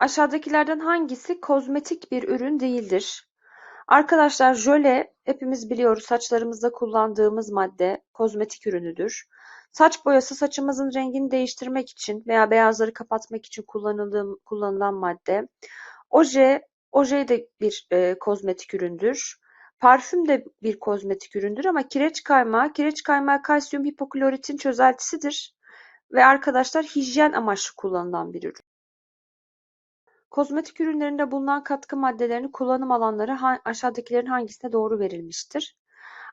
Aşağıdakilerden hangisi kozmetik bir ürün değildir? Arkadaşlar jöle hepimiz biliyoruz saçlarımızda kullandığımız madde kozmetik ürünüdür. Saç boyası saçımızın rengini değiştirmek için veya beyazları kapatmak için kullanıldığım, kullanılan madde. Oje, oje de bir e, kozmetik üründür. Parfüm de bir kozmetik üründür ama kireç kaymağı, kireç kaymağı kalsiyum hipokloritin çözeltisidir. Ve arkadaşlar hijyen amaçlı kullanılan bir ürün. Kozmetik ürünlerinde bulunan katkı maddelerinin kullanım alanları aşağıdakilerin hangisine doğru verilmiştir?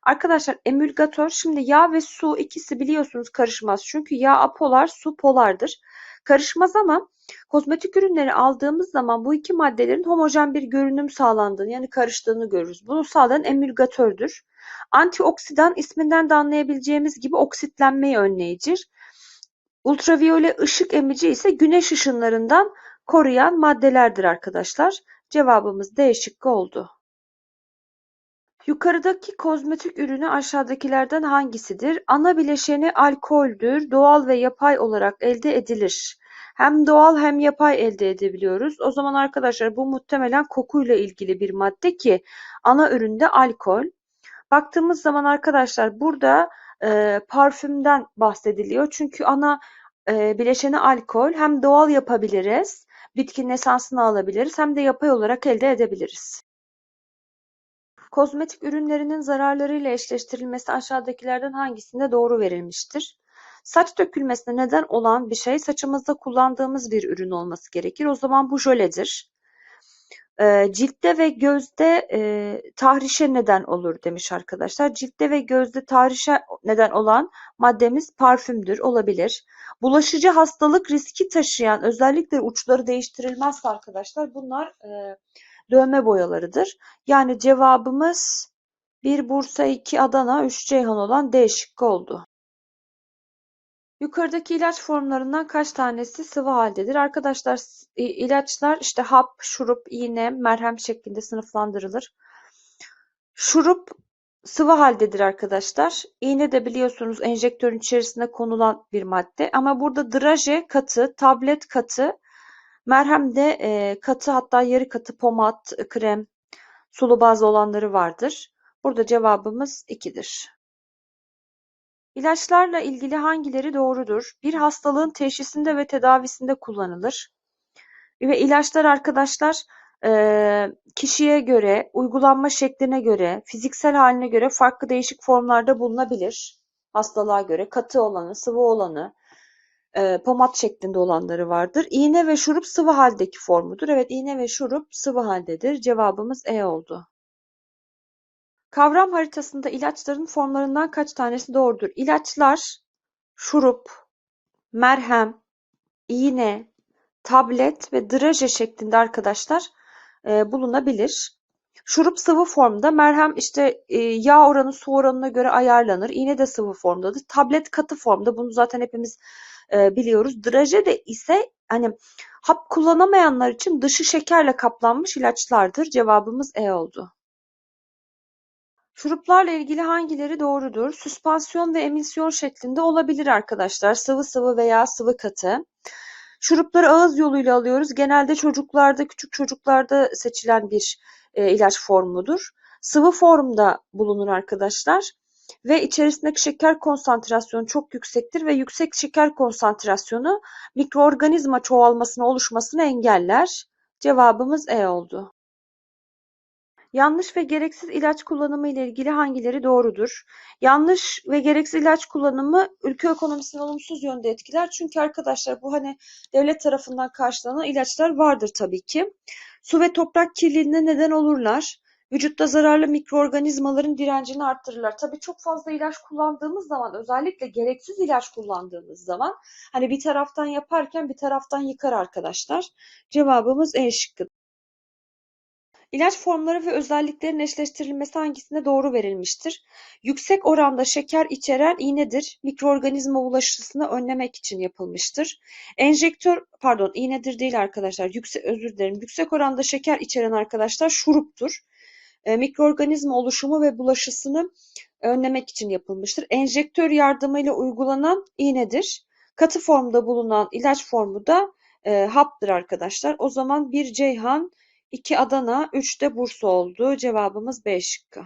Arkadaşlar emülgatör şimdi yağ ve su ikisi biliyorsunuz karışmaz. Çünkü yağ apolar, su polardır. Karışmaz ama kozmetik ürünleri aldığımız zaman bu iki maddelerin homojen bir görünüm sağlandığını yani karıştığını görürüz. Bunu sağlayan emülgatördür. Antioksidan isminden de anlayabileceğimiz gibi oksitlenmeyi önleyicidir. Ultraviyole ışık emici ise güneş ışınlarından koruyan maddelerdir arkadaşlar. Cevabımız D şıkkı oldu. Yukarıdaki kozmetik ürünü aşağıdakilerden hangisidir? Ana bileşeni alkoldür. Doğal ve yapay olarak elde edilir. Hem doğal hem yapay elde edebiliyoruz. O zaman arkadaşlar bu muhtemelen kokuyla ilgili bir madde ki ana üründe alkol. Baktığımız zaman arkadaşlar burada e, parfümden bahsediliyor. Çünkü ana e, bileşeni alkol hem doğal yapabiliriz bitkinin esansını alabiliriz hem de yapay olarak elde edebiliriz. Kozmetik ürünlerinin zararlarıyla eşleştirilmesi aşağıdakilerden hangisinde doğru verilmiştir? Saç dökülmesine neden olan bir şey saçımızda kullandığımız bir ürün olması gerekir. O zaman bu jöledir. E, ciltte ve gözde e, tahrişe neden olur demiş arkadaşlar. Ciltte ve gözde tahrişe neden olan maddemiz parfümdür, olabilir. Bulaşıcı hastalık riski taşıyan özellikle uçları değiştirilmezse arkadaşlar bunlar e, dövme boyalarıdır. Yani cevabımız 1 Bursa, 2 Adana, 3 Ceyhan olan D şıkkı oldu. Yukarıdaki ilaç formlarından kaç tanesi sıvı haldedir? Arkadaşlar ilaçlar işte hap, şurup, iğne, merhem şeklinde sınıflandırılır. Şurup sıvı haldedir arkadaşlar. İğne de biliyorsunuz enjektörün içerisine konulan bir madde. Ama burada draje katı, tablet katı, merhem de e, katı hatta yarı katı pomat, krem, sulu bazlı olanları vardır. Burada cevabımız 2'dir. İlaçlarla ilgili hangileri doğrudur? Bir hastalığın teşhisinde ve tedavisinde kullanılır. Ve ilaçlar arkadaşlar kişiye göre, uygulanma şekline göre, fiziksel haline göre farklı değişik formlarda bulunabilir. Hastalığa göre katı olanı, sıvı olanı, pomat şeklinde olanları vardır. İğne ve şurup sıvı haldeki formudur. Evet iğne ve şurup sıvı haldedir. Cevabımız E oldu. Kavram haritasında ilaçların formlarından kaç tanesi doğrudur? İlaçlar şurup, merhem, iğne, tablet ve draje şeklinde arkadaşlar e, bulunabilir. Şurup sıvı formda, merhem işte e, yağ oranı su oranına göre ayarlanır. İğne de sıvı formdadır. Tablet katı formda. Bunu zaten hepimiz e, biliyoruz. Draje de ise hani hap kullanamayanlar için dışı şekerle kaplanmış ilaçlardır. Cevabımız E oldu. Şuruplarla ilgili hangileri doğrudur? Süspansiyon ve emisyon şeklinde olabilir arkadaşlar. Sıvı sıvı veya sıvı katı. Şurupları ağız yoluyla alıyoruz. Genelde çocuklarda, küçük çocuklarda seçilen bir e, ilaç formudur. Sıvı formda bulunur arkadaşlar. Ve içerisindeki şeker konsantrasyonu çok yüksektir ve yüksek şeker konsantrasyonu mikroorganizma çoğalmasını oluşmasını engeller. Cevabımız E oldu. Yanlış ve gereksiz ilaç kullanımı ile ilgili hangileri doğrudur? Yanlış ve gereksiz ilaç kullanımı ülke ekonomisini olumsuz yönde etkiler. Çünkü arkadaşlar bu hani devlet tarafından karşılanan ilaçlar vardır tabii ki. Su ve toprak kirliliğine neden olurlar. Vücutta zararlı mikroorganizmaların direncini arttırırlar. Tabii çok fazla ilaç kullandığımız zaman özellikle gereksiz ilaç kullandığımız zaman hani bir taraftan yaparken bir taraftan yıkar arkadaşlar. Cevabımız E şıkkı. İlaç formları ve özelliklerin eşleştirilmesi hangisinde doğru verilmiştir? Yüksek oranda şeker içeren iğnedir. Mikroorganizma bulaşısını önlemek için yapılmıştır. Enjektör, pardon iğnedir değil arkadaşlar. Yüksek, özür dilerim. Yüksek oranda şeker içeren arkadaşlar şuruptur. E, mikroorganizma oluşumu ve bulaşısını önlemek için yapılmıştır. Enjektör yardımıyla uygulanan iğnedir. Katı formda bulunan ilaç formu da e, haptır arkadaşlar. O zaman 1 Ceyhan, 2 Adana, 3 de Bursa oldu. Cevabımız B şıkkı.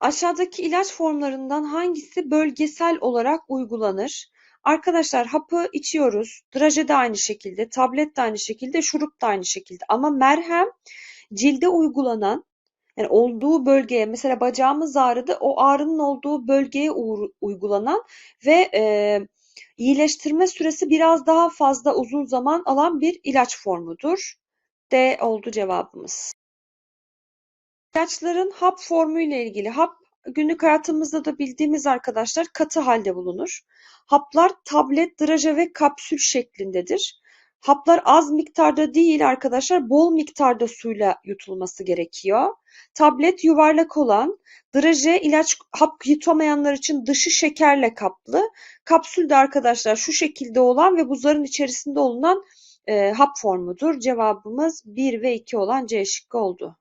Aşağıdaki ilaç formlarından hangisi bölgesel olarak uygulanır? Arkadaşlar hapı içiyoruz. Draje de aynı şekilde, tablet de aynı şekilde, şurup da aynı şekilde. Ama merhem cilde uygulanan, yani olduğu bölgeye, mesela bacağımız ağrıdı, o ağrının olduğu bölgeye uygulanan ve e, iyileştirme süresi biraz daha fazla uzun zaman alan bir ilaç formudur. D oldu cevabımız. İlaçların hap formuyla ilgili hap günlük hayatımızda da bildiğimiz arkadaşlar katı halde bulunur. Haplar tablet, draje ve kapsül şeklindedir. Haplar az miktarda değil arkadaşlar, bol miktarda suyla yutulması gerekiyor. Tablet yuvarlak olan, draje ilaç hap yutamayanlar için dışı şekerle kaplı. Kapsül de arkadaşlar şu şekilde olan ve buzların içerisinde olunan hap formudur. Cevabımız 1 ve 2 olan C şıkkı oldu.